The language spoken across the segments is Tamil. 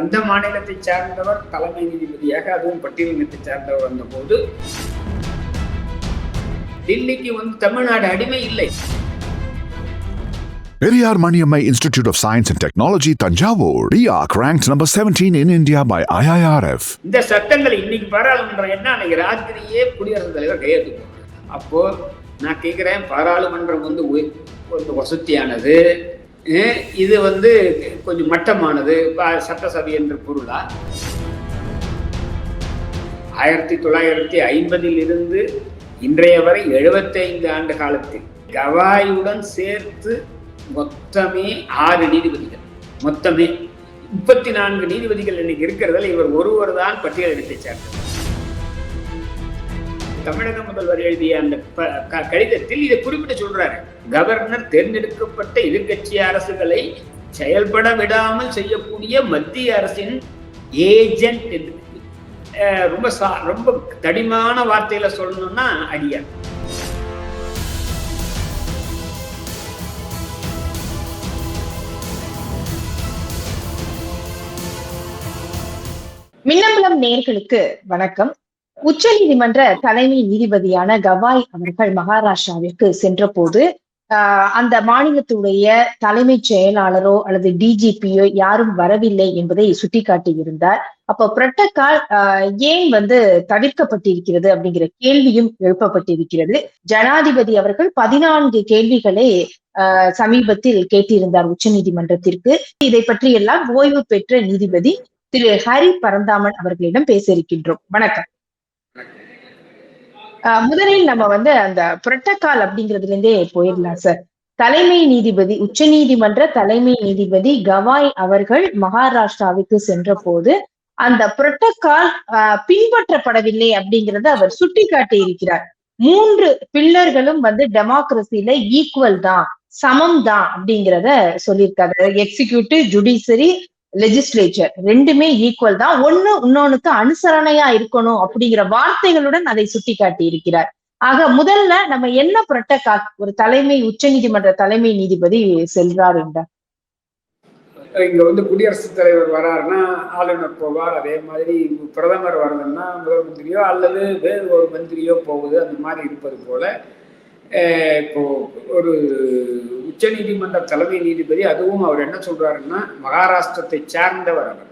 அந்த மாநிலத்தை சார்ந்தவர் தலைமை நீதிபதியாக அதுவும் பட்டியலினத்தை சார்ந்தவர் வந்தபோது டில்லிக்கு வந்து தமிழ்நாடு அடிமை இல்லை Periyar Maniammai Institute of Science and Technology, Tanjavur, RIAC ranked number 17 in India by IIRF. இந்த சட்டங்கள் இன்னைக்கு பாராளுமன்றம் என்ன அன்னைக்கு ராத்திரியே குடியரசுத் தலைவர் கையெழுத்து. அப்போ நான் கேட்கிறேன் பாராளுமன்றம் வந்து ஒரு வசதியானது இது வந்து கொஞ்சம் மட்டமானது சட்டசபை என்ற பொருளா? ஆயிரத்தி தொள்ளாயிரத்தி ஐம்பதில் இருந்து இன்றைய வரை 75 ஆண்டு காலத்தில் கவாயுடன் சேர்த்து மொத்தமே ஆறு நீதிபதிகள். மொத்தமே முப்பத்தி நான்கு நீதிபதிகள் இன்னைக்கு இருக்கிறதுல இவர் ஒருவர் தான் பட்டியலிடத்தை சேர்ந்தார் தமிழக முதல்வர் எழுதிய அந்த கடிதத்தில் இதை குறிப்பிட்டு சொல்றாரு. கவர்னர் தேர்ந்தெடுக்கப்பட்ட எதிர்கட்சி அரசுகளை செயல்பட விடாமல் செய்யக்கூடிய மத்திய அரசின் ஏஜென்ட் என்று. ரொம்ப ரொம்ப தடிமான வார்த்தையில சொல்லணும்னா அடியார் மின்னம்பலம் நேர்களுக்கு வணக்கம். உச்ச நீதிமன்ற தலைமை நீதிபதியான கவாய் அவர்கள் மகாராஷ்டிராவிற்கு சென்றபோது ஆஹ் அந்த மாநிலத்துடைய தலைமைச் செயலாளரோ அல்லது டிஜிபியோ யாரும் வரவில்லை என்பதை சுட்டிக்காட்டியிருந்தார். அப்போ புரட்டக்கால் ஏன் வந்து தவிர்க்கப்பட்டிருக்கிறது அப்படிங்கிற கேள்வியும் எழுப்பப்பட்டிருக்கிறது. ஜனாதிபதி அவர்கள் பதினான்கு கேள்விகளை சமீபத்தில் கேட்டிருந்தார் உச்சநீதிமன்றத்திற்கு. இதை பற்றி எல்லாம் ஓய்வு பெற்ற நீதிபதி திரு ஹரி பரந்தாமன் அவர்களிடம் பேச இருக்கின்றோம் வணக்கம். முதலில் நம்ம வந்து அந்த புரட்டக்கால் அப்படிங்கிறதுல இருந்தே போயிடலாம் சார். தலைமை நீதிபதி உச்ச நீதிமன்ற தலைமை நீதிபதி கவாய் அவர்கள் மகாராஷ்டிராவுக்கு சென்ற போது அந்த புரட்டக்கால் ஆஹ் பின்பற்றப்படவில்லை அப்படிங்கறத அவர் சுட்டிக்காட்டி இருக்கிறார் மூன்று பில்லர்களும் வந்து டெமோக்ரஸில ஈக்குவல் தான் சமம் தான் அப்படிங்கிறத சொல்லியிருக்காரு. எக்ஸிகியூட்டிவ் ஜுடிஷரி லெஜிஸ்லேச்சர் ரெண்டுமே ஈக்குவல் தான். ஒண்ணு இன்னொன்னுக்கு அனுசரணையா இருக்கணும் அப்படிங்கிற வார்த்தைகளுடன் அதை சுட்டிக்காட்டி இருக்கிறார். ஆக முதல்ல நம்ம என்ன புரட்டக்கால் ஒரு தலைமை உச்ச நீதிமன்ற தலைமை நீதிபதி செல்றார் என்றார். இங்க வந்து குடியரசுத் தலைவர் வராருன்னா ஆளுநர் போவார். அதே மாதிரி பிரதமர் வரணும்னா முதல் மந்திரியோ அல்லது வேறு ஒரு மந்திரியோ போகுது அந்த மாதிரி இருப்பது போல இப்போ ஒரு உச்சநீதிமன்ற தலைமை நீதிபதி அதுவும் அவர் என்ன சொல்றாருன்னா மகாராஷ்டிரத்தை சார்ந்தவர் அவர்.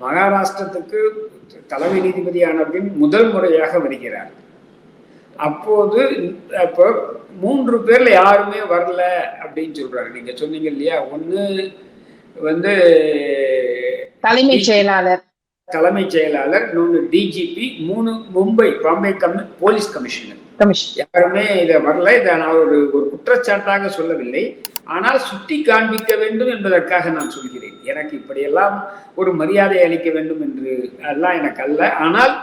மகாராஷ்டிரத்துக்கு தலைமை நீதிபதியான பின் முதல் முறையாக வருகிறார். அப்போது அப்போ மூன்று பேர்ல யாருமே வரல அப்படின்னு சொல்றாரு. நீங்க சொன்னீங்க இல்லையா? ஒண்ணு வந்து தலைமைச் செயலாளர். தலைமைச் செயலாளர் இன்னொன்று டிஜிபி மூணு மும்பை பாம்பே கம்மி போலீஸ் கமிஷனர். கமிஷன் யாருமே இதை வரல. இதை நான் ஒரு ஒரு குற்றச்சாட்டாக சொல்லவில்லை. ஆனால் சுட்டி காண்பிக்க வேண்டும் என்பதற்காக நான் சொல்கிறேன். எனக்கு இப்படியெல்லாம் ஒரு மரியாதை அளிக்க வேண்டும் என்று எல்லாம் எனக்கு அல்ல. ஆனால்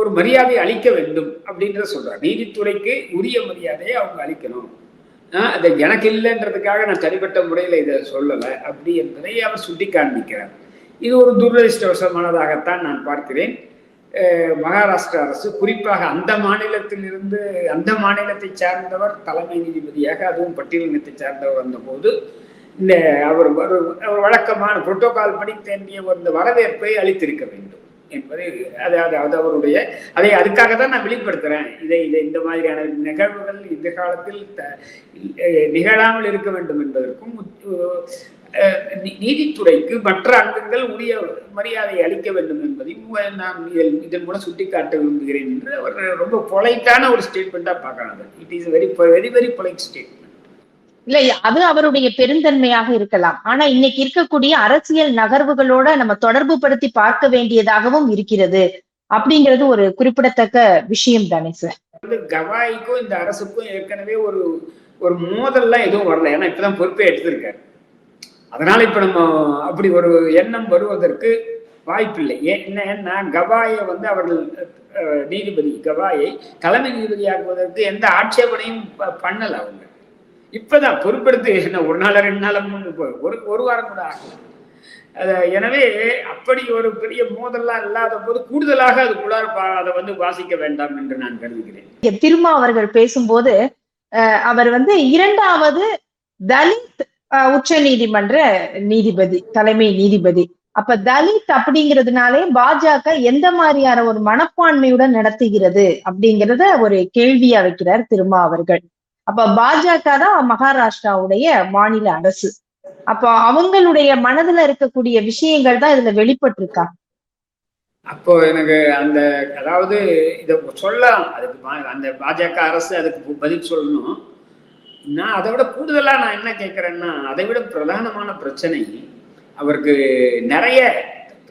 ஒரு மரியாதை அளிக்க வேண்டும் அப்படின்றத சொல்றார். நீதித்துறைக்கு உரிய மரியாதையை அவங்க அளிக்கணும். அதை அது எனக்கு இல்லைன்றதுக்காக நான் தனிப்பட்ட முறையில் இதை சொல்லலை. அப்படி என்பதை அவர் சுட்டி காண்பிக்கிறார். இது ஒரு துரதிருஷ்டவசமானதாகத்தான் நான் பார்க்கிறேன். மகாராஷ்டிரா அரசு குறிப்பாக அந்த மாநிலத்திலிருந்து அந்த மாநிலத்தை சார்ந்தவர் தலைமை நீதிபதியாக அதுவும் பட்டியலினத்தை சார்ந்தவர் வந்தபோது இந்த அவர் ஒரு வழக்கமான புரோட்டோகால் படி தேண்டிய ஒரு வரவேற்பை அளித்திருக்க வேண்டும் என்பது அது அது அது அவருடைய அதை அதுக்காக தான் நான் வெளிப்படுத்துறேன். இதை இதை இந்த மாதிரியான நிகழ்வுகள் இந்த காலத்தில் த- நிகழாமல் இருக்க வேண்டும் என்பதற்கும் நீதித்துறைக்கு மற்ற அங்கங்கள் உரிய மரியாதை அளிக்க வேண்டும் என்பதையும் நான் இதன் மூலம் சுட்டிக்காட்ட விரும்புகிறேன் என்று அவர் ரொம்ப பொலைட்டான ஒரு ஸ்டேட்மெண்ட்டாக பார்க்கணும் it is very very very polite statement இல்ல அது அவருடைய பெருந்தன்மையாக இருக்கலாம். ஆனா இன்னைக்கு இருக்கக்கூடிய அரசியல் நகர்வுகளோட நம்ம தொடர்பு படுத்தி பார்க்க வேண்டியதாகவும் இருக்கிறது அப்படிங்கிறது ஒரு குறிப்பிடத்தக்க விஷயம் தானே சார்? கவாய்க்கும் இந்த அரசுக்கும் ஏற்கனவே ஒரு ஒரு மோதல்லாம் எதுவும் வரல. ஏன்னா இப்பதான் பொறுப்பே எடுத்திருக்காரு. அதனால இப்ப நம்ம அப்படி ஒரு எண்ணம் வருவதற்கு வாய்ப்பில்லை. ஏன் என்ன ஏன்னா கவாயை வந்து அவர்கள் நீதிபதி கவாயை தலைமை நீதிபதியாக்குவதற்கு எந்த ஆட்சேபனையும் ப- பண்ணல அவங்க. இப்பதான் பொறுப்பெடுத்து என்ன ஒரு நாள் ரெண்டு நாள் ஒரு ஒரு வாரம் கூட ஆகல. எனவே அப்படி ஒரு பெரிய மோதல்லாம் இல்லாத போது கூடுதலாக அது பா- அதை வந்து வாசிக்க வேண்டாம் என்று நான் கருதுகிறேன். திருமா அவர்கள் பேசும்போது அவர் வந்து இரண்டாவது தலித் உச்ச நீதிமன்ற நீதிபதி தலைமை நீதிபதி. அப்ப தலித் அப்படிங்கிறதுனாலே பாஜக எந்த மாதிரியான ஒரு மனப்பான்மையுடன் நடத்துகிறது அப்படிங்கிறத ஒரு கேள்வியா வைக்கிறார் திருமா அவர்கள். அப்ப பாஜக தான் மகாராஷ்டிராவுடைய மாநில அரசு. அப்போ அவங்களுடைய மனதுல இருக்கக்கூடிய விஷயங்கள் தான் இதுல வெளிப்பட்டிருக்கா? அப்போ எனக்கு அந்த அதாவது இதை சொல்லலாம். அதுக்கு அந்த பாஜக அரசு அதுக்கு பதில் சொல்லணும். நான் அதை விட கூடுதலாக நான் என்ன கேட்குறேன்னா அதை விட பிரதானமான பிரச்சனை அவருக்கு நிறைய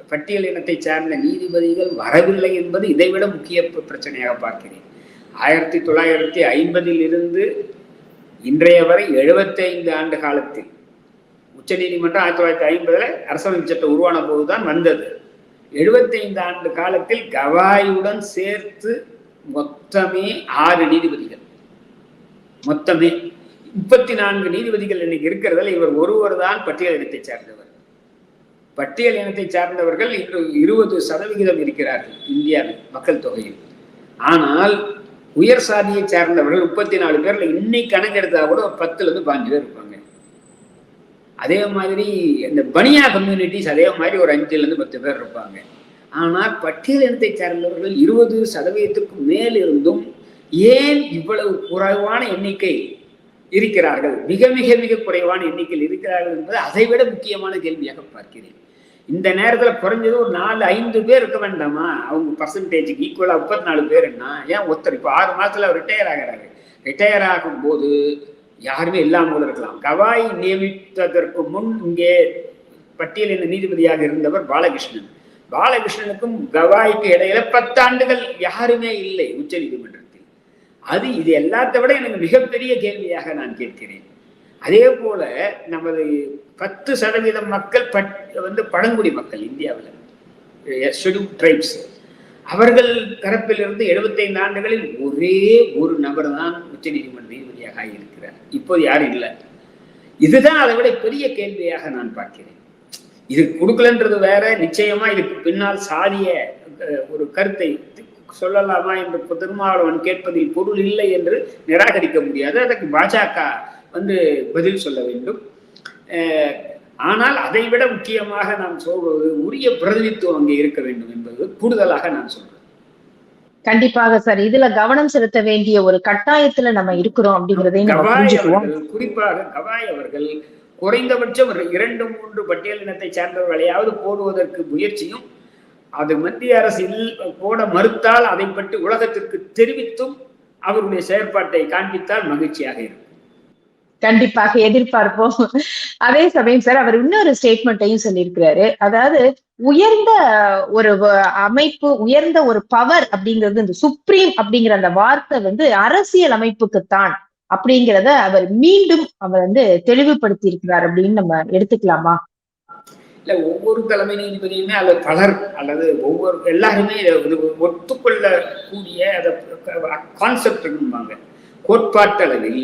பட்டியல் இனத்தை சார்ந்த நீதிபதிகள் வரவில்லை என்பது இதைவிட முக்கிய பிரச்சனையாக பார்க்கிறேன். ஆயிரத்தி தொள்ளாயிரத்தி ஐம்பதில் இருந்து இன்றைய வரை 75 ஆண்டு காலத்தில் உச்சநீதிமன்றம் ஆயிரத்தி தொள்ளாயிரத்தி ஐம்பதுல அரசமைப்பு சட்டம் உருவான போதுதான் வந்தது. 75 ஆண்டு காலத்தில் கவாயுடன் சேர்த்து மொத்தமே ஆறு நீதிபதிகள். மொத்தமே. முப்பத்தி நான்கு நீதிபதிகள் இன்னைக்கு இருக்கிறதால் இவர் ஒருவர் தான் பட்டியல் இனத்தை சார்ந்தவர். பட்டியல் இனத்தை சார்ந்தவர்கள் இன்று இருபது சதவிகிதம் இருக்கிறார்கள் இந்தியாவில் மக்கள் தொகையில். ஆனால் உயர் சாதியை சார்ந்தவர்கள் முப்பத்தி நாலு பேர்ல இன்னைக்கு கணக்கெடுத்தா கூட ஒரு பத்துல இருந்து பாஞ்சு பேர் இருப்பாங்க. அதே மாதிரி இந்த பனியா கம்யூனிட்டிஸ் அதே மாதிரி ஒரு அஞ்சுல இருந்து பத்து பேர் இருப்பாங்க. ஆனால் பட்டியல் இனத்தை சார்ந்தவர்கள் இருபது சதவீதத்துக்கு மேல் இருந்தும் ஏன் இவ்வளவு குறைவான எண்ணிக்கை இருக்கிறார்கள். மிக மிக மிக குறைவான எண்ணிக்கையில் இருக்கிறார்கள் என்பது அதை விட முக்கியமான கேள்வியாக பார்க்கிறேன். இந்த நேரத்தில் குறைஞ்சது ஒரு நாலு ஐந்து பேர் இருக்க வேண்டாமா? அவங்க பர்சன்டேஜுக்கு ஈக்குவலாக முப்பத்தி நாலு பேருன்னா ஏன் ஒருத்தர் இப்போ ஆறு மாதத்தில் அவர் ரிட்டையர் ஆகிறாரு. ரிட்டையர் ஆகும்போது யாருமே இல்லாமல் கூட இருக்கலாம். கவாய் நியமித்ததற்கு முன் இங்கே பட்டியலின் நீதிபதியாக இருந்தவர் பாலகிருஷ்ணன். பாலகிருஷ்ணனுக்கும் கவாய்க்கு இடையில பத்தாண்டுகள் யாருமே இல்லை. உச்ச நீதிமன்றம். அது இது எல்லாத்த விட எனக்கு மிகப்பெரிய கேள்வியாக நான் கேட்கிறேன். அதே போல நமது பத்து சதவீதம் மக்கள் பட் வந்து பழங்குடி மக்கள் இந்தியாவில். ஷெடியூல் ட்ரைப்ஸ் அவர்கள் தரப்பிலிருந்து 75 ஆண்டுகளில் ஒரே ஒரு நபர் தான் உச்சநீதிமன்ற நீதிபதியாக இருக்கிறார் இப்போது யாரும் இல்லை. இதுதான் அதை விட பெரிய கேள்வியாக நான் பார்க்கிறேன். இது கொடுக்கலன்றது வேற நிச்சயமா இதுக்கு பின்னால் சாதிய ஒரு கருத்தை சொல்லலாமா என்று திருமாவளவன் கேட்பதில் பொருள் இல்லை என்று நிராகரிக்க முடியாது. அதற்கு பாஜக வந்து பதில் சொல்ல வேண்டும். ஆனால் அதை விட முக்கியமாக நான் சொல்வது உரிய பிரதிநிதித்துவம் அங்கே இருக்க வேண்டும் என்பது கூடுதலாக நான் சொல்றேன். கண்டிப்பாக சார். இதுல கவனம் செலுத்த வேண்டிய ஒரு கட்டாயத்துல நம்ம இருக்கிறோம் அப்படிங்கிறதையும் குறிப்பாக கவாய் அவர்கள் குறைந்தபட்சம் இரண்டு மூன்று பட்டியல் இனத்தை சார்ந்தவர்களையாவது போடுவதற்கு முயற்சியும் அது மத்திய அரசு இல்- போட மறுத்தால் அதை பற்றி உலகத்திற்கு தெரிவித்தும் அவருடைய செயற்பாட்டை காண்பித்தால் மகிழ்ச்சியாக இருக்கும். கண்டிப்பாக எதிர்பார்ப்போம். அதே சமயம் சார் அவர் இன்னொரு ஸ்டேட்மெண்ட்டையும் சொல்லியிருக்கிறாரு. அதாவது உயர்ந்த ஒரு அமைப்பு உயர்ந்த ஒரு பவர் அப்படிங்கிறது இந்த சுப்ரீம் அப்படிங்கிற அந்த வார்த்தை வந்து அரசியல் அமைப்புக்குத்தான் அப்படிங்கிறத அவர் மீண்டும் அவர் வந்து தெளிவுபடுத்தி இருக்கிறார் அப்படின்னு நம்ம எடுத்துக்கலாமா? இல்லை ஒவ்வொரு தலைமை நீதிபதியுமே அல்லது பலர் அல்லது ஒவ்வொரு எல்லாருமே இது ஒத்துக்கொள்ளக்கூடிய அதை கான்செப்ட் கோட்பாட்டளவில்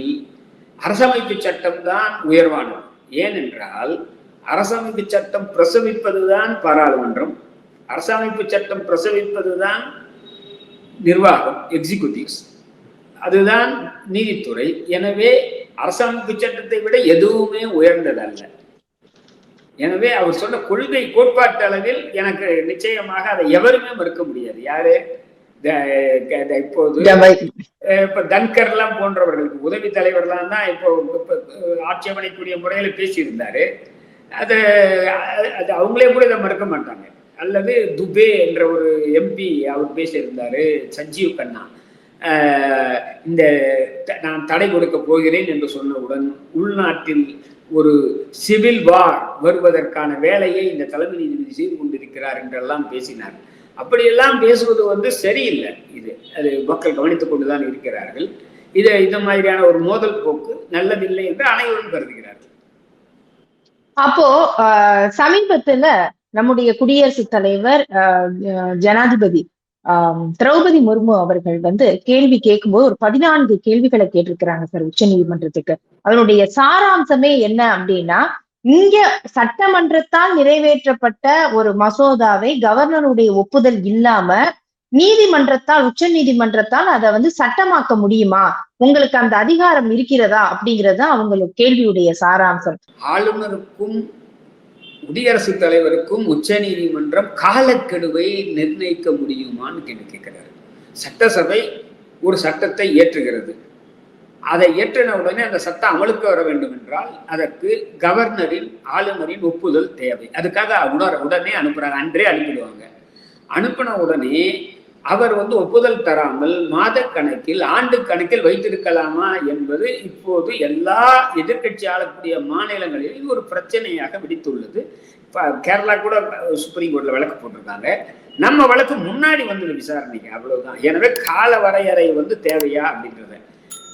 அரசமைப்பு சட்டம் தான் உயர்வானது. ஏனென்றால் அரசமைப்பு சட்டம் பிரசவிப்பது தான் பாராளுமன்றம் அரசமைப்பு சட்டம் பிரசவிப்பது தான் நிர்வாகம் எக்ஸிக்யூட்டிவ்ஸ் அதுதான் நீதித்துறை. எனவே அரசமைப்பு சட்டத்தை விட எதுவுமே உயர்ந்ததல்ல. எனவே அவர் சொன்ன கொள்கை கோட்பாட்டு அளவில் எனக்கு நிச்சயமாக அதை எவருமே மறுக்க முடியாது. யாரு? இப்போது இப்ப தன்கர்லாம் போன்றவர்களுக்கு உதவி தலைவர்லாம் தான் இப்போ ஆட்சேபனைக்குரிய முறையில பேசியிருந்தாரு. அது அது- அவங்களே கூட இதை மறுக்க மாட்டாங்க. அல்லது துபே என்ற ஒரு எம்பி அவர் பேசியிருந்தாரு சஞ்சீவ் கண்ணா. இந்த நான் தடை கொடுக்க போகிறேன் என்று சொன்னவுடன் உள்நாட்டில் ஒரு சிவில் வார் வருவதற்கான வேலையை இந்த தலைமை நீதிபதி செய்து கொண்டிருக்கிறார் என்றெல்லாம் பேசினார். அப்படியெல்லாம் பேசுவது வந்து சரியில்லை. இது அது மக்கள் கவனித்துக் கொண்டுதான் இருக்கிறார்கள். இது இந்த மாதிரியான ஒரு மோதல் போக்கு நல்லதில்லை என்று அனைவரும் கருதுகிறார்கள். அப்போ சமீபத்துல நம்முடைய குடியரசுத் தலைவர் ஜனாதிபதி திரௌபதி முர்மு அவர்கள் வந்து கேள்வி கேட்கும்போது ஒரு பதினான்கு கேள்விகளை கேட்டிருக்கிறாங்க சார் உச்ச நீதிமன்றத்துக்கு. அதனுடைய சாராம்சமே என்ன அப்படின்னா இங்க சட்டமன்றத்தால் நிறைவேற்றப்பட்ட ஒரு மசோதாவை கவர்னருடைய ஒப்புதல் இல்லாம நீதிமன்றத்தால் உச்ச நீதிமன்றத்தால் அதை வந்து சட்டமாக்க முடியுமா? உங்களுக்கு அந்த அதிகாரம் இருக்கிறதா அப்படிங்கிறது அவங்களுக்கு கேள்வியுடைய சாராம்சம். ஆளுநருக்கும் குடியரசுத் தலைவருக்கும் உச்ச நீதிமன்றம் காலக்கெடுவை நிர்ணயிக்க முடியுமான்னு கேள்வி கேட்கிறாரு. சட்டசபை ஒரு சட்டத்தை இயற்றுகிறது. அதை இயற்றின உடனே அந்த சட்டம் அமலுக்கு வர வேண்டும் என்றால் அதற்கு கவர்னரின் ஆளுநரின் ஒப்புதல் தேவை. அதுக்காக உணர உடனே அனுப்புறாங்க அன்றே அனுப்பிடுவாங்க. அனுப்பின உடனே அவர் வந்து ஒப்புதல் தராமல் மாத கணக்கில் ஆண்டு கணக்கில் வைத்திருக்கலாமா என்பது இப்போது எல்லா எதிர்க்கட்சி ஆளக்கூடிய மாநிலங்களிலும் இது ஒரு பிரச்சனையாக வெடித்துள்ளது. இப்போ கேரளா கூட சுப்ரீம் கோர்ட்ல வழக்கு போட்டிருக்காங்க. நம்ம வழக்கு முன்னாடி வந்தது விசாரணைக்கு அவ்வளவுதான். எனவே கால வரையறை வந்து தேவையா அப்படின்றத.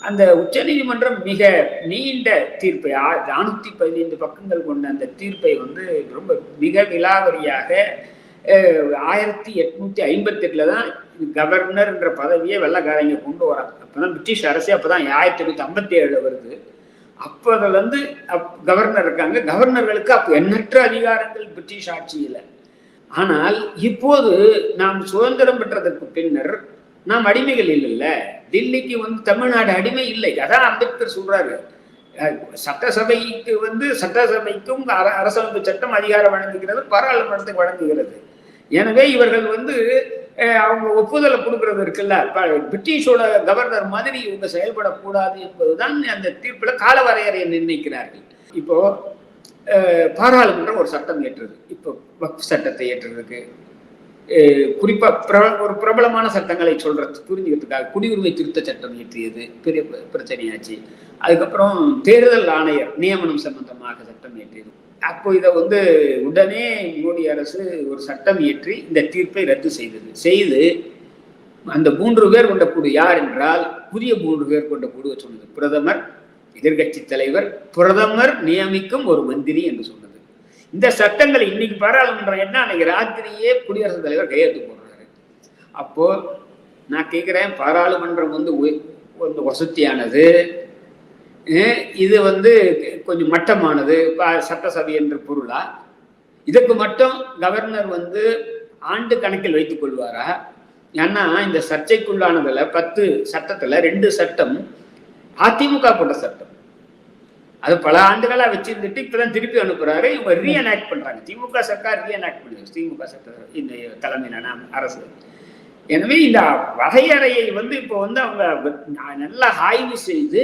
அந்த உச்சநீதிமன்றம் மிக நீண்ட தீர்ப்பை நானூத்தி பதினைந்து பக்கங்கள் கொண்ட அந்த தீர்ப்பை வந்து ரொம்ப மிக விலாவரியாக ஆயிரத்தி எட்நூத்தி ஐம்பத்தி எட்டுல தான் கவர்னர் என்ற பதவியை வெள்ளக்காரங்க கொண்டு வராங்க. அப்பதான் பிரிட்டிஷ் அரசே அப்பதான் ஆயிரத்தி எட்நூத்தி ஐம்பத்தி ஏழுல வருது. அப்போ அதுல இருந்து கவர்னர் இருக்காங்க. கவர்னர்களுக்கு அப்போ எண்ணற்ற அதிகாரங்கள் பிரிட்டிஷ் ஆட்சியில. ஆனால் இப்போது நாம் சுதந்திரம் பெற்றதற்கு பின்னர் நாம் அடிமைகள் இல்லைல்ல. தில்லிக்கு வந்து தமிழ்நாடு அடிமை இல்லை. அதான் அம்பேத்கர் சொல்றாரு. சட்டசபைக்கு வந்து சட்டசபைக்கும் அரசமைப்பு சட்டம் அதிகாரம் வழங்குகிறது பாராளுமன்றத்துக்கு வழங்குகிறது. எனவே இவர்கள் வந்து அவங்க ஒப்புதலை கொடுக்கறது இருக்குல்ல? பிரிட்டிஷோட கவர்னர் மாதிரி இவங்க செயல்படக்கூடாது என்பதுதான் அந்த தீர்ப்பில் காலவரையறையை நிர்ணயிக்கிறார்கள். இப்போ பாராளுமன்றம் ஒரு சட்டம் ஏற்றுது. இப்போ வக்ஃப் சட்டத்தை ஏற்றுறதுக்கு. குறிப்பா பிர ஒரு பிரபலமான சட்டங்களை சொல்றது புரிஞ்சுக்கிறதுக்காக குடியுரிமை திருத்த சட்டம் இயற்றியது பெரிய பிரச்சனையாச்சு. அதுக்கப்புறம் தேர்தல் ஆணையர் நியமனம் சம்பந்தமாக சட்டம் இயற்றியது அப்போ இதை வந்து உடனே மோடி அரசு ஒரு சட்டம் இயற்றி இந்த தீர்ப்பை ரத்து செய்தது. செய்து அந்த மூன்று பேர் கொண்ட குழு யார் என்றால் புதிய மூன்று பேர் கொண்ட குழுவை சொன்னது. பிரதமர் எதிர்கட்சி தலைவர் பிரதமர் நியமிக்கும் ஒரு மந்திரி என்று சொன்னது. இந்த சட்டங்கள் இன்னைக்கு பாராளுமன்றம் என்ன? அன்னைக்கு ராத்திரியே குடியரசுத் தலைவர் கையெழுத்து போடுறாரு. அப்போ நான் கேட்கிறேன் பாராளுமன்றம் வந்து வசதியானது. இது வந்து கொஞ்சம் மட்டமானது சட்டசபை என்ற பொருளா? இதுக்கு மட்டும் கவர்னர் வந்து ஆண்டு கணக்கில் வைத்துக் கொள்வாரா? ஏன்னா இந்த சர்ச்சைக்குள்ளானதுல பத்து சட்டத்துல ரெண்டு சட்டம் அதிமுக போட்ட சட்டம். அது பல ஆண்டுகளா வச்சிருந்துட்டு இப்பதான் திருப்பி அனுப்புறாரு. இவங்க ரீஎனாக்ட் பண்றாங்க. திமுக சர்க்கார் ரீஎனாக்ட் பண்ணுவாங்க திமுக சட்ட இந்த தலைமையிலான அரசு. எனவே இந்த வகையறையை வந்து இப்போ வந்து அவங்க நல்லா ஆய்வு செய்து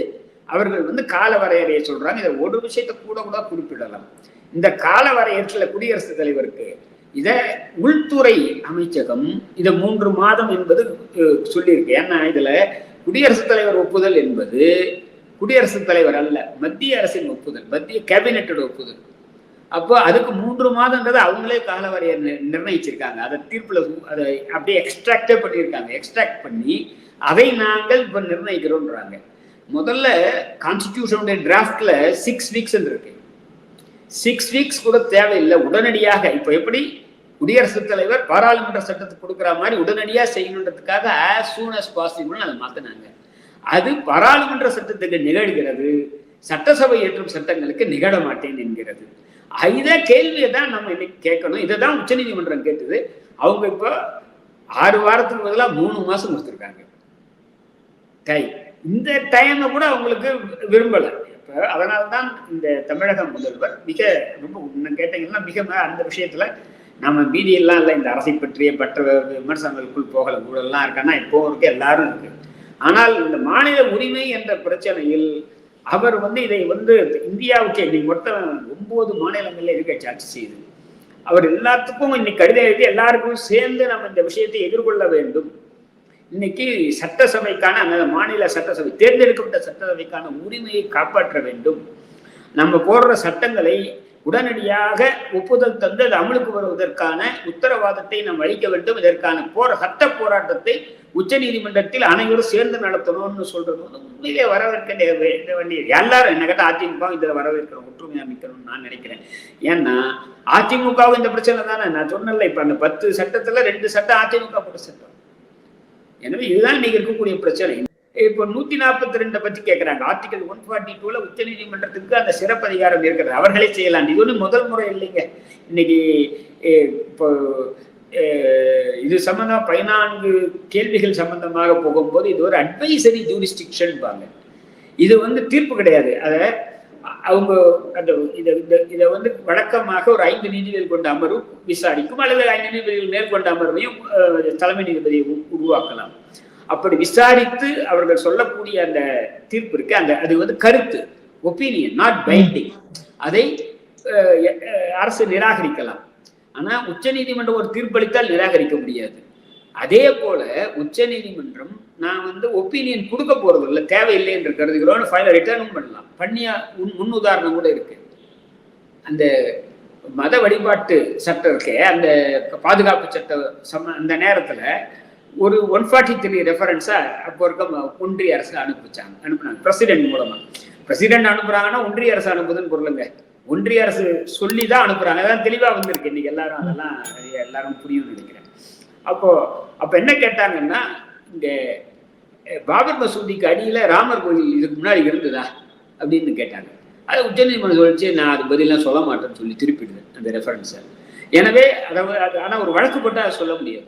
அவர்கள் வந்து கால வரையறையை சொல்றாங்க. இதை ஒரு விஷயத்த கூட கூட குறிப்பிடலாம். இந்த கால வரையறையில் குடியரசுத் தலைவருக்கு இதை உள்துறை அமைச்சகம் இதை மூன்று மாதம் என்பது சொல்லியிருக்கு. ஏன்னா இதுல குடியரசுத் தலைவர் ஒப்புதல் என்பது குடியரசுத் தலைவர் அல்ல மத்திய அரசின் ஒப்புதல் மத்திய கேபினட்டோட ஒப்புதல். அப்போ அதுக்கு மூன்று மாதம்ன்றது அவங்களே காலவரையை நிர்ணயிச்சிருக்காங்க. அதை தீர்ப்புல அதை அப்படியே எக்ஸ்ட்ராக்டே பண்ணியிருக்காங்க. எக்ஸ்ட்ராக்ட் பண்ணி அதை நாங்கள் இப்போ நிர்ணயிக்கிறோன்றாங்க முதல்ல கான்ஸ்டிடியூஷனுடைய டிராஃப்ட்ல சிக்ஸ் வீக்ஸ் இருக்கு. சிக்ஸ் வீக்ஸ் கூட தேவையில்லை. உடனடியாக இப்போ எப்படி? குடியரசுத் தலைவர் பாராளுமன்ற சட்டத்துக்கு கொடுக்குற மாதிரி உடனடியாக செய்யணுன்றதுக்காக ஆஸ் சூன் அஸ் பாசிபிள்னு அதை மாற்றினாங்க அது பாராளுமன்ற சட்டத்துக்கு நிகழ்கிறது. சட்டசபை ஏற்றும் சட்டங்களுக்கு நிகழ மாட்டேன் என்கிறது. இதை கேள்வியை தான் நம்ம இன்னைக்கு கேட்கணும். இதை தான் உச்சநீதிமன்றம் கேட்டது. அவங்க இப்போ ஆறு வாரத்துக்கு பதிலாக மூணு மாசம் கொடுத்துருக்காங்க. கை இந்த டைமை கூட அவங்களுக்கு விரும்பலை. இப்போ அதனால தான் இந்த தமிழக முதல்வர் மிக ரொம்ப கேட்டீங்கன்னா மிக அந்த விஷயத்துல நம்ம மீதியெல்லாம் இல்லை இந்த அரசை பற்றிய பற்ற விமர்சனங்களுக்குள் போகல. ஊழல்லாம் இருக்கான்னா இப்போ இருக்க எல்லாரும் இருக்கு. ஆனால் இந்த மாநில உரிமை என்ற பிரச்சனையில் அவர் வந்து இதை வந்து இந்தியாவுக்கு இன்னைக்கு மொத்தம் ஒன்பது மாநிலங்களில் இருக்க சார்ஜ் செய்யுது அவர் எல்லாத்துக்கும் இன்னைக்கு கடிதம் எழுதி எல்லாருக்கும் சேர்ந்து நம்ம இந்த விஷயத்தை எதிர்கொள்ள வேண்டும். இன்னைக்கு சட்டசபைக்கான அந்த மாநில சட்டசபை தேர்ந்தெடுக்கப்பட்ட சட்டசபைக்கான உரிமையை காப்பாற்ற வேண்டும். நம்ம போடுற சட்டங்களை உடனடியாக ஒப்புதல் தந்து அது அமலுக்கு வருவதற்கான உத்தரவாதத்தை நாம் அளிக்க வேண்டும். இதற்கான போற சட்ட போராட்டத்தை உச்ச நீதிமன்றத்தில் அனைவரும் சேர்ந்து நடத்தணும்னு சொல்றது வந்து உண்மையிலே வரவேற்க வேண்டியது எல்லாரும் என்ன கேட்டால் அதிமுக இதில் வரவேற்கிறோம் ஒற்றுமை அமைக்கணும்னு நான் நினைக்கிறேன். ஏன்னா அதிமுகவும் இந்த பிரச்சனை தானே? நான் சொன்னல இப்ப அந்த பத்து சட்டத்துல ரெண்டு சட்டம் அதிமுக போட்ட சட்டம். எனவே இதுதான் இன்னைக்கு இருக்கக்கூடிய பிரச்சனை. இப்போ நூத்தி நாற்பத்தி ரெண்டை பத்தி கேட்கிறாங்க ஆர்டிகல் ஒன் ஃபார்ட்டி டூல உச்ச நீதிமன்றத்துக்கு அந்த சிறப்பு அதிகாரம் இருக்கிறது. அவர்களே செய்யலாம் இது ஒன்றும் முதல் முறை இல்லைங்க. இன்னைக்கு இப்போ இது சம்பந்தம் பதினான்கு கேள்விகள் சம்பந்தமாக போகும்போது இது ஒரு அட்வைசரி ஜூரிஸ்டிக்ஷன் பாங்க. இது வந்து தீர்ப்பு கிடையாது. அதை அவங்க அந்த இதை இந்த- இதை வந்து வழக்கமாக ஒரு ஐந்து நீதிபதிகள் கொண்ட அமர்வு விசாரிக்கும் அல்லது ஐந்து நீதிபதிகள் மேற்கொண்ட அமர்வையும் தலைமை நீதிபதியை உ- உருவாக்கலாம். அப்படி விசாரித்து அவர்கள் சொல்லக்கூடிய அந்த தீர்ப்பு இருக்கு. அந்த அது வந்து கருத்து ஒப்பீனியன் நாட் பைண்டிங் அதை அரசு நிராகரிக்கலாம். ஆனா உச்சநீதிமன்றம் ஒரு தீர்ப்பளித்தால் நிராகரிக்க முடியாது. அதே போல உச்சநீதிமன்றம் நான் வந்து ஒப்பீனியன் கொடுக்க போறது இல்லை தேவையில்லை என்று கருதுகிறோம் ஃபைனல் ரிட்டர்னும் பண்ணலாம். பண்ணியா முன் முன் உதாரணம் கூட இருக்கு. அந்த மத வழிபாட்டு சட்டம் இருக்கே அந்த பாதுகாப்பு சட்டம் சம அந்த நேரத்தில் ஒரு ஒன் ஃபார்ட்டி த்ரீ ரெஃபரன்ஸாக அப்போ இருக்க ஒன்றிய அரசு அனுப்பிச்சாங்க அனுப்புனாங்க பிரசிடென்ட் மூலமாக பிரசிடென்ட் அனுப்புறாங்கன்னா ஒன்றிய அரசு அனுப்புதுன்னு பொருளுங்க. ஒன்றிய அரசு சொல்லி தான் அனுப்புறாங்க. அதான் தெளிவாக வந்திருக்கு. இன்னைக்கு எல்லாரும் அதெல்லாம் எல்லாரும் புரியும்னு நினைக்கிறேன். அப்போ அப்ப என்ன கேட்டாங்கன்னா இந்த பாபர் மசூதிக்கு அடியில ராமர் கோயில் இதுக்கு முன்னாடி இருந்ததா? அப்படின்னு கேட்டாங்க. அது உச்சநீதிமன்றம் சொல்லிச்சு நான் அது பதிலாம் சொல்ல மாட்டேன்னு சொல்லி திருப்பிடுது அந்த ரெஃபரன்ஸை எனவே அதாவது அது ஆனால் ஒரு வழக்கு போட்டால் அதை சொல்ல முடியாது.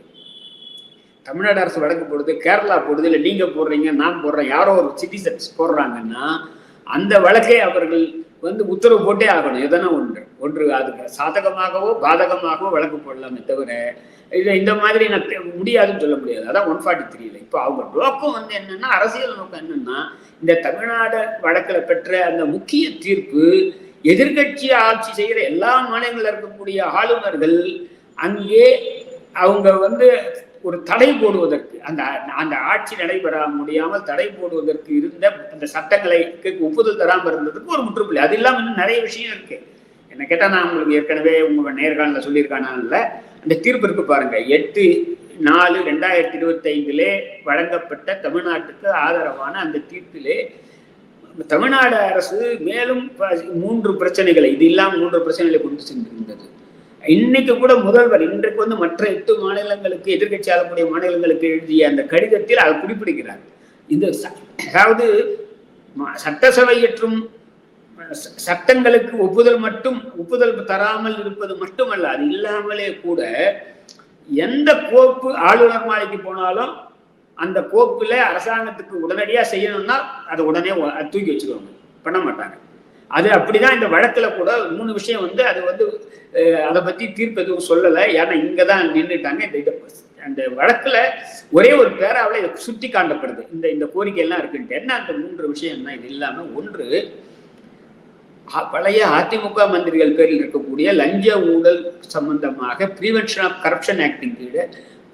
தமிழ்நாடு அரசு வழக்கு போடுது கேரளா போடுது இல்லை நீங்கள் போடுறீங்க நான் போடுறேன் யாரோ ஒரு சிட்டிசன்ஸ் போடுறாங்கன்னா அந்த வழக்கை அவர்கள் வந்து உத்தரவு போட்டே ஆகணும். எதனா ஒன்று. ஒன்று அதுக்கு சாதகமாகவோ பாதகமாகவோ வழக்கு போடலாமே தவிர இதை இந்த மாதிரி நான் முடியாதுன்னு சொல்ல முடியாது. அதான் ஒன் ஃபார்ட்டி த்ரீல இப்போ அவங்க நோக்கம் வந்து என்னன்னா அரசியல் நோக்கம் என்னன்னா இந்த தமிழ்நாடு வழக்கில் பெற்ற அந்த முக்கிய தீர்ப்பு எதிர்கட்சி ஆட்சி செய்கிற எல்லா மாநிலங்களில் இருக்கக்கூடிய ஆளுநர்கள் அங்கே அவங்க வந்து ஒரு தடை போடுவதற்கு அந்த அந்த ஆட்சி நடைபெற முடியாமல் தடை போடுவதற்கு இருந்த அந்த சட்டங்களை ஒப்புதல் தராமல் இருந்ததுக்கு ஒரு முற்றுப்புள்ளி. அது இல்லாமல் இன்னும் நிறைய விஷயம் இருக்கு. என்ன கேட்டால் நான் உங்களுக்கு ஏற்கனவே உங்கள் நேர்காணல சொல்லியிருக்கானால அந்த தீர்ப்பு இருக்கு பாருங்க. எட்டு நாலு ரெண்டாயிரத்தி இருபத்தைந்திலே வழங்கப்பட்ட தமிழ்நாட்டுக்கு ஆதரவான அந்த தீர்ப்பிலே தமிழ்நாடு அரசு மேலும் ப- மூன்று பிரச்சனைகளை இது இல்லாமல் மூன்று பிரச்சனைகளை கொண்டு சென்றிருந்தது. இன்னைக்கு கூட முதல்வர் இன்றைக்கு வந்து மற்ற எட்டு மாநிலங்களுக்கு எதிர்க்கட்சி ஆளக்கூடிய மாநிலங்களுக்கு எழுதிய அந்த கடிதத்தில் அதை குறிப்பிடுகிறார். இந்த ச- அதாவது சட்டசபை மற்றும் சட்டங்களுக்கு ஒப்புதல் மட்டும் ஒப்புதல் தராமல் இருப்பது மட்டுமல்ல அது இல்லாமலே கூட எந்த கோப்பு ஆளுநர் மாலைக்கு போனாலும் அந்த கோப்புல அரசாங்கத்துக்கு உடனடியா செய்யணும்னா அதை உடனே தூக்கி வச்சுக்கோங்க பண்ண மாட்டாங்க. அது அப்படிதான் இந்த வழக்குல கூட மூணு விஷயம் வந்து அது வந்து அதை பத்தி தீர்ப்பு எதுவும் சொல்லலை. ஏன்னா இங்க தான் நின்றுட்டாங்க இந்த அந்த வழக்குல ஒரே ஒரு பேராவில் இதை சுட்டி காண்டப்படுது இந்த இந்த கோரிக்கை எல்லாம் இருக்குன்ட்டு. என்ன அந்த மூன்று விஷயம் தான் இது இல்லாம ஒன்று பழைய அதிமுக மந்திரிகள் பேரில் இருக்கக்கூடிய லஞ்ச ஊழல் சம்பந்தமாக பிரிவென்ஷன் ஆஃப் கரப்ஷன் ஆக்டின் கீழே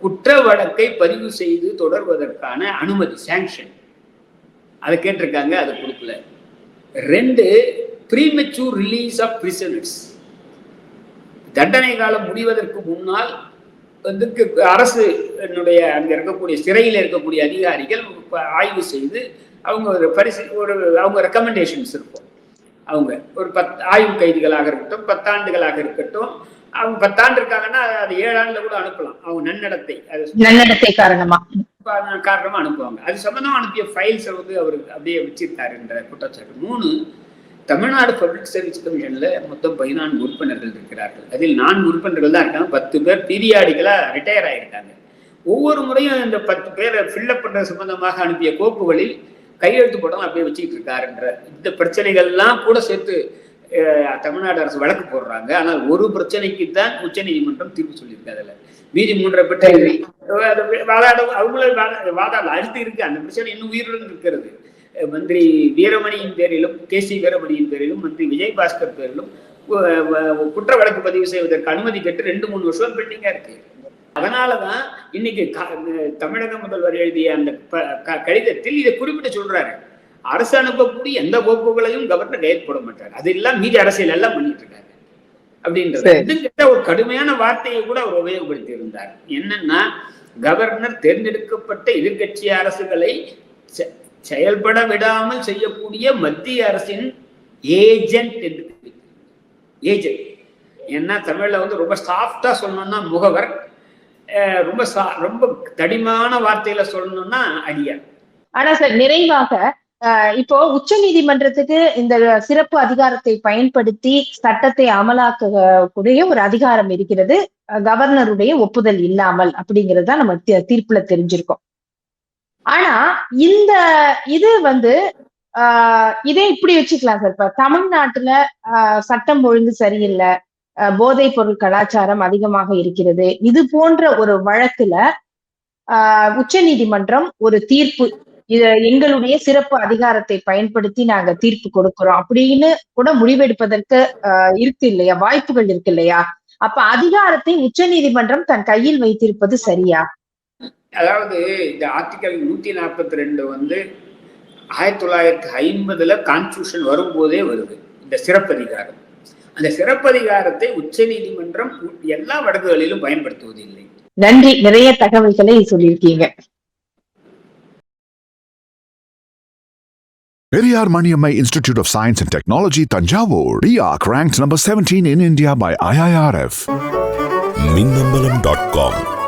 குற்ற வழக்கை பதிவு செய்து தொடர்வதற்கான அனுமதி சாங்ஷன் அதை கேட்டிருக்காங்க அதை கொடுக்கல. ரெண்டு ப்ரீமெச்சூர் ரிலீஸ் ஆஃப் பிரிசனர்ஸ் தண்டனை காலம் முடிவதற்கு முன்னால் வந்து அரசு என்னுடைய அங்க இருக்கக்கூடிய சிறையில் இருக்கக்கூடிய அதிகாரிகள் ஆய்வு செய்து அவங்க ஒரு பரிசு ஒரு அவங்க ரெக்கமெண்டேஷன்ஸ் இருக்கும். அவங்க ஒரு பத் ஆய்வு கைதிகளாக இருக்கட்டும் பத்தாண்டுகளாக இருக்கட்டும் அவங்க பத்தாண்டு இருக்காங்கன்னா அது ஏழு ஆண்டுல கூட அனுப்பலாம். அவங்க நன்னடத்தை அது நன்னடத்தை காரணமா. காரணமா அனுப்புவாங்க. அது சம்பந்தமா அனுப்பிய ஃபைல்ஸை வந்து அவர் அப்படியே வச்சிருக்காரு என்ற குற்றச்சாட்டு. மூணு தமிழ்நாடு பப்ளிக் சர்வீஸ் கமிஷன்ல மொத்தம் பதினான்கு உறுப்பினர்கள் இருக்கிறார்கள். அதில் நான்கு உறுப்பினர்கள் தான் இருக்காங்க. பத்து பேர் பீரியாடிக்கலா ரிட்டையர் ஆயிருக்காங்க. ஒவ்வொரு முறையும் இந்த பத்து பேரை ஃபில்லப் பண்றது சம்பந்தமாக அனுப்பிய கோப்புகளில் கையெழுத்து போடாம அப்படியே வச்சுக்கிட்டு இருக்காருன்ற இந்த பிரச்சனைகள்லாம் கூட சேர்த்து தமிழ்நாடு அரசு வழக்கு போடுறாங்க. ஆனால் ஒரு பிரச்சனைக்கு தான் உச்சநீதிமன்றம் தீர்ப்பு சொல்லியிருக்கு அதுல. மீதி மூன்றை பற்றி அது வாதாட அவங்களே வாதா- வாதாடல அடுத்து இருக்கு. அந்த பிரச்சனை இன்னும் உயிருடன் இருக்கிறது. மந்திரி வீரமணியின் பேரிலும் கே சி வீரமணியின் பேரிலும் மந்திரி விஜயபாஸ்கர் பேரிலும் அஹ் வ- குற்ற வழக்கு பதிவு செய்வதற்கு அனுமதி கேட்டு ரெண்டு மூணு வருஷம் பெண்டிங்கா இருக்கு. அதனாலதான் இன்னைக்கு தமிழக முதல்வர் எழுதிய அந்த கடிதத்தில் இதை குறிப்பிட்டு சொல்றாரு. அரசு அனுப்பக்கூடிய எந்த கோப்புகளையும் கவர்னர் போட மாட்டார். அது எல்லாம் மீதி அரசியல் எல்லாம் பண்ணிட்டு இருக்காரு. அப்படின்றது. ஒரு கடுமையான வார்த்தையை கூட அவர் உபயோகப்படுத்தி இருந்தார். என்னன்னா கவர்னர் தேர்ந்தெடுக்கப்பட்ட எதிர்க்கட்சி அரசுகளை செயல்பட விடாமல் செய்யக்கூடிய மத்திய அரசின் ஏஜென்ட் என்று ஏஜென்ட் ஏன்னா தமிழ்ல வந்து ரொம்ப சாஃப்டா சொல்லணும்னா முகவர் ரொம்ப சா- ரொம்ப தடிமான வார்த்தையில சொல்லணும்னா அடியார். ஆனா சார் நிறைவாக இப்போ உச்ச நீதிமன்றத்துக்கு இந்த சிறப்பு அதிகாரத்தை பயன்படுத்தி சட்டத்தை அமலாக்கக்கூடிய ஒரு அதிகாரம் இருக்கிறது. கவர்னருடைய ஒப்புதல் இல்லாமல் அப்படிங்கறத நம்ம தீர்ப்புல தெரிஞ்சிருக்கோம். ஆனா இந்த இது வந்து ஆஹ் இதே இப்படி வச்சுக்கலாம் சார். இப்ப தமிழ்நாட்டுல ஆஹ் சட்டம் ஒழுங்கு சரியில்லை போதைப் பொருள் கலாச்சாரம் அதிகமாக இருக்கிறது. இது போன்ற ஒரு வழக்குல ஆஹ் உச்ச நீதிமன்றம் ஒரு தீர்ப்பு இது எங்களுடைய சிறப்பு அதிகாரத்தை பயன்படுத்தி நாங்க தீர்ப்பு கொடுக்கிறோம். அப்படின்னு கூட முடிவெடுப்பதற்கு ஆஹ் இருக்கு இல்லையா? வாய்ப்புகள் இருக்கு இல்லையா? அப்ப அதிகாரத்தை உச்ச நீதிமன்றம் தன் கையில் வைத்திருப்பது சரியா? அதாவது இந்த ஆர்டிகல் நூத்தி நாற்பத்தி ரெண்டு வந்து ஆயிரத்தி தொள்ளாயிரத்தி ஐம்பதுல கான்ஸ்டியூஷன் வரும்போதே வருது. இந்த சிறப்பதிகாரம். அந்த சிறப்பதிகாரத்தை உச்ச நீதிமன்றம் எல்லா வழக்குகளிலும் பயன்படுத்துவதில்லை. நன்றி. நிறைய தகவல்களை சொல்லியிருக்கீங்க. Periyar Maniammai Institute of Science and Technology, Tanjavur. RIAC ranked number 17 in India by IIRF. Minnambalam dot com